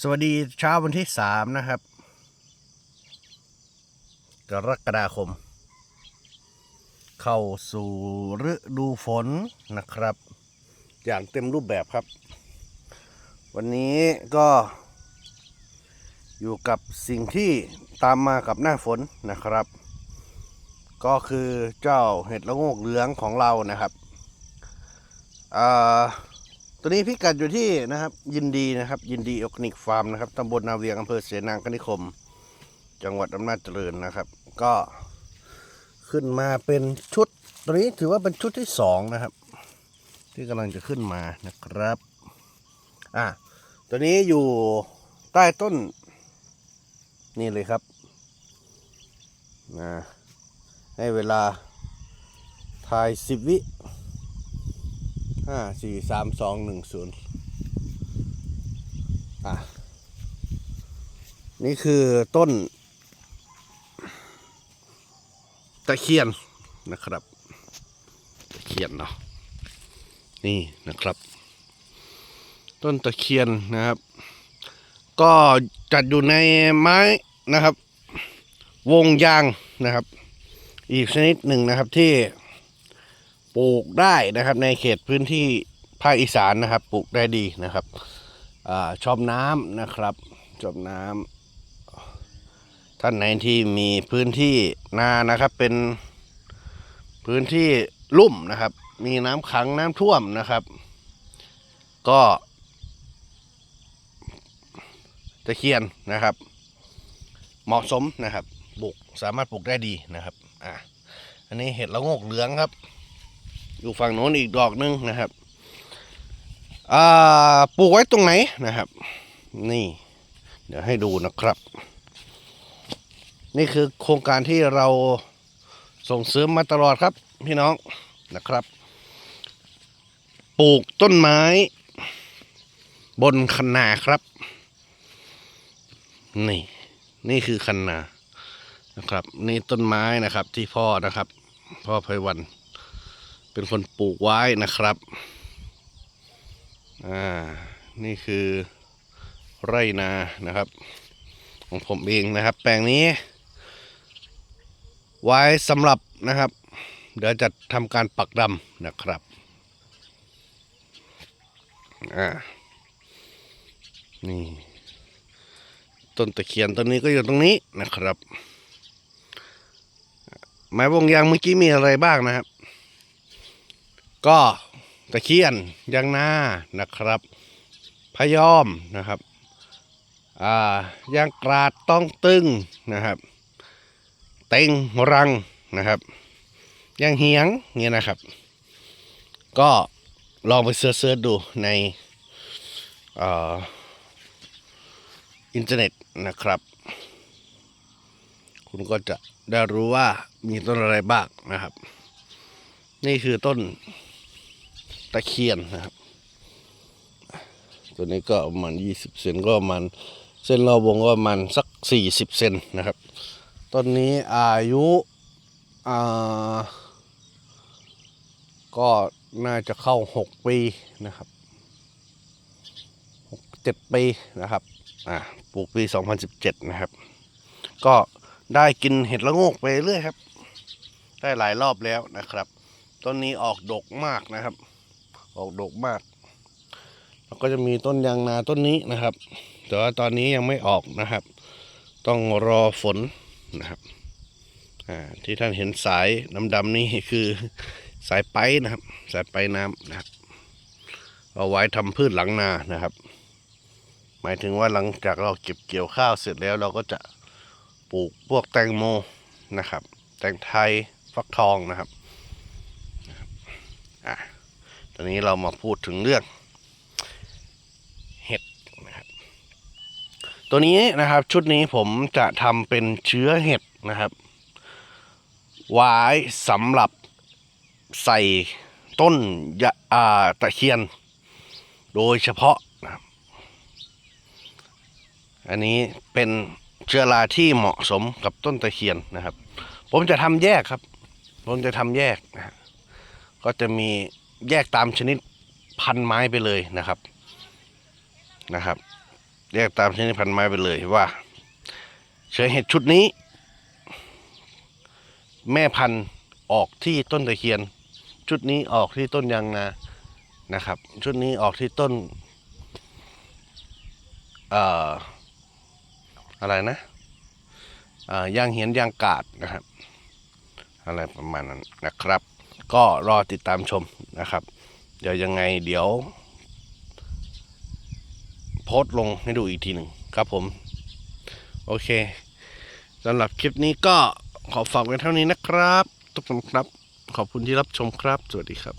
สวัสดีเช้าวันที่สามนะครับ กรกฎาคม เข้าสู่ฤดูฝนนะครับ อย่างเต็มรูปแบบครับ วันนี้ก็อยู่กับสิ่งที่ตามมากับหน้าฝนนะครับ ก็คือเจ้าเห็ดละโงกเหลืองของเรานะครับอ่า ตัวนี้พิกัดอยู่ที่นะครับ ยินดีนะครับ ยินดีออร์แกนิกฟาร์มนะครับตำบลนาเวียงอำเภอเสนางคณิคม จังหวัดอำนาจเจริญนะครับ ก็ขึ้นมาเป็นชุด ตัวนี้ถือว่าเป็นชุดที่สองนะครับ ที่กำลังจะขึ้นมานะครับอะตัวนี้อยู่ใต้ต้น นี่เลยครับนะให้เวลาถ่ายสิบวิ ห้าสี่สามสองหนึ่งศูนย์อะ นี่คือต้น ตะเคียนนะครับ ตะเคียนเนาะนี่นะครับ ต้นตะเคียนนะครับ ก็จัดอยู่ในไม้นะครับ วงยางนะครับ อีกชนิดหนึ่งนะครับที่ ปลูกได้นะครับ ในเขตพื้นที่ภาคอีสานนะครับ ปลูกได้ดีนะครับอชอบน้ำนะครับ ชอบน้ำท่านไหนที่มีพื้นที่นานะครับ เป็นพื้นที่ลุ่มนะครับ มีน้ำขังน้ำท่วมนะครับ ก็ตะเคียนนะครับ เหมาะสมนะครับปลูกสามารถปลูกได้ดีนะครับ อะ อันนี้เห็ดละโงกเหลืองครับ อยู่ฝั่งโน้นอีกดอกหนึงนะครับอ่าปลูกไว้ตรงไหนนะครับ นี่ เดี๋ยวให้ดูนะครับ นี่คือโครงการที่เราส่งเสริมมาตลอดครับ พี่น้องนะครับ ปลูกต้นไม้ บนคันนาครับ นี่ นี่คือคันนานะครับ นี่ต้นไม้นะครับที่พ่อนะครับ พ่อไพวัน เป็นคนปลูกไว้นะครับ อ่า นี่คือไร่นานะครับ ของผมเองนะครับ แปลงนี้ ไว้สำหรับนะครับ เดี๋ยวจะทำการปักดำนะครับ อ่า นี่ ต้นตะเคียนต้นนี้ก็อยู่ตรงนี้นะครับ ไม้วงยางเมื่อกี้มีอะไรบ้างนะครับ ก็ตะเคียนยางนานะครับพยอมนะครับอ่ายางกราดต้องตึงนะครับ เต็งรังนะครับยางเหียงเงี้ยนะครับ ก็ลองไปเสิร์ชดูในอินเทอร์เน็ตนะครับ คุณก็จะได้รู้ว่ามีต้นอะไรบ้างนะครับ นี่คือต้นะเคียนนะครับ ตัวนี้ก็ประมาณยี่สิบเซนก็ประมาณเส้นรอบวงก็ประมาณสักสี่สิบเซนนะครับต้นนี้อายุอ่าก็น่าจะเข้าหกปีนะครับหกเจ็ดปีนะครับอ่าปลูกปีสองพันสิบเจ็ดนะครับ ก็ได้กินเห็ดละโงกไปเรื่อยครับ ได้หลายรอบแล้วนะครับต้นนี้ออกดกมากนะครับ ออกดกมาก แล้วก็จะมีต้นยางนาต้นนี้นะครับ แต่ว่าตอนนี้ยังไม่ออกนะครับ ต้องรอฝนนะครับอ่าที่ท่านเห็นสายดำๆนี่คือสายไปนะครับ สายไปน้ำนะครับ เอาไว้ทำพืชหลังนานะครับ หมายถึงว่าหลังจากเราเก็บเกี่ยวข้าวเสร็จแล้วเราก็จะปลูกพวกแตงโมนะครับ แตงไทยฟักทองนะครับอะ ตอนนี้เรามาพูดถึงเรื่องเห็ดนะครับตัวนี้นะครับชุดนี้ผมจะทำเป็นเชื้อเห็ดนะครับไว้สำหรับใส่ต้นยะอาตะเคียน โดยเฉพาะนะครับอันนี้เป็นเชื้อราที่เหมาะสมกับต้นตะเคียนนะครับ ผมจะทำแยกครับ ผมจะทำแยกนะฮะก็จะมี แยกตามชนิดพันไม้ไปเลยนะครับนะครับ แยกตามชนิดพันธุ์ไม้ไปเลยว่าเชื้อเห็ดชุดนี้ แม่พันธุ์ออกที่ต้นตะเคียน ชุดนี้ออกที่ต้นยางนานะครับ ชุดนี้ออกที่ต้นเอ่ออะไรนะอ่อยางเหียนยางกาดนะครับ อะไรประมาณนั้นนะครับ ก็รอติดตามชมนะครับ เดี๋ยวยังไงเดี๋ยว โพสต์ลงให้ดูอีกทีหนึ่งครับผม โอเคสำหรับคลิปนี้ก็ขอฝากไว้เท่านี้นะครับ ทุกคนครับ ขอบคุณที่รับชมครับ สวัสดีครับ